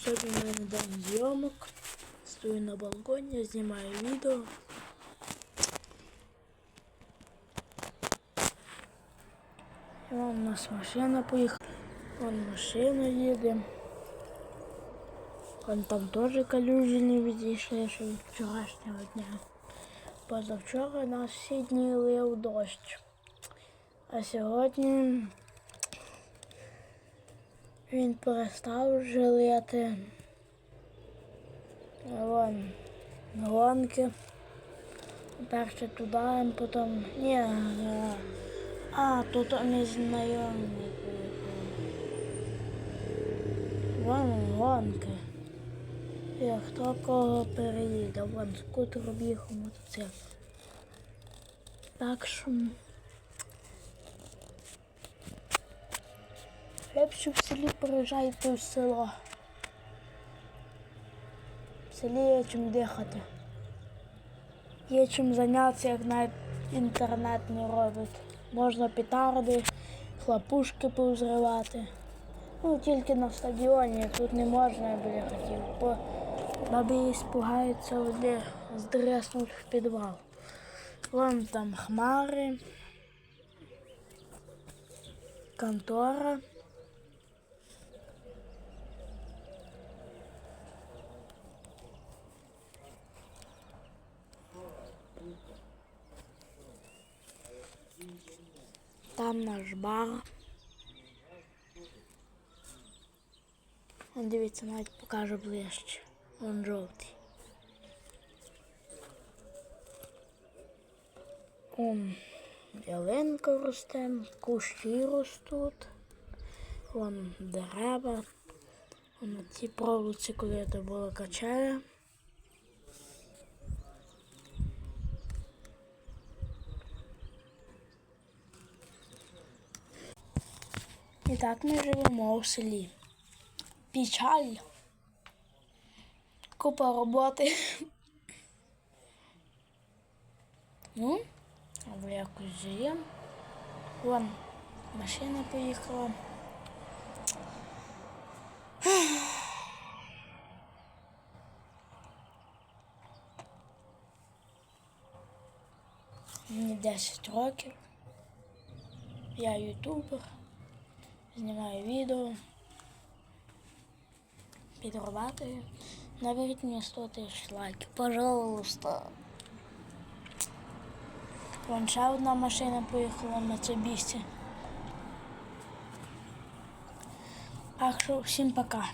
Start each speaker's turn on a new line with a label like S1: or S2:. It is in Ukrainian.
S1: Сьогодні в мене день зйомок. Стою на балконі, знімаю відео. І Вон у нас машина поїхала. Вон машина їде. Вон там теж калюжі не відійшли, що від вчорашнього дня. Позавчора нас всі дні лив дощ. А сьогодні він перестав. А Вон гонки. Перше туди, потім. Ні. е, А, тут приїхав. Вон гонки. І хто кого переїде? Вон скутер об'їхав мотоцикл. Так що. Лепше в селі приїжджайте в село. В селі є чим дихати. Є чим зайнятися, як навіть інтернет не робить. Можна петарди, хлопушки повзривати. Ну, тільки на стадіоні, тут не можна, я би хотів. Бо баби спугаються вони здреснуть в підвал. Вон там хмари, контора. Там наш бар. Он дивіться, навіть покажу ближче. Вон жовтий. Вон ялинка росте, кущі ростуть. Вон дерева. Вон цій проволоці, коли це було качеля. І так ми живемо у селі. Печаль. Купа роботи. Ну, або якось живемо. Вон, машина поїхала. Мені 10 років. Я ютубер. Знімаю відео. Підрабатую. Наберіть мені 100 тисяч лайків, пожалуйста. Вон ще одна машина поїхала на це бісті. Так що всім пока.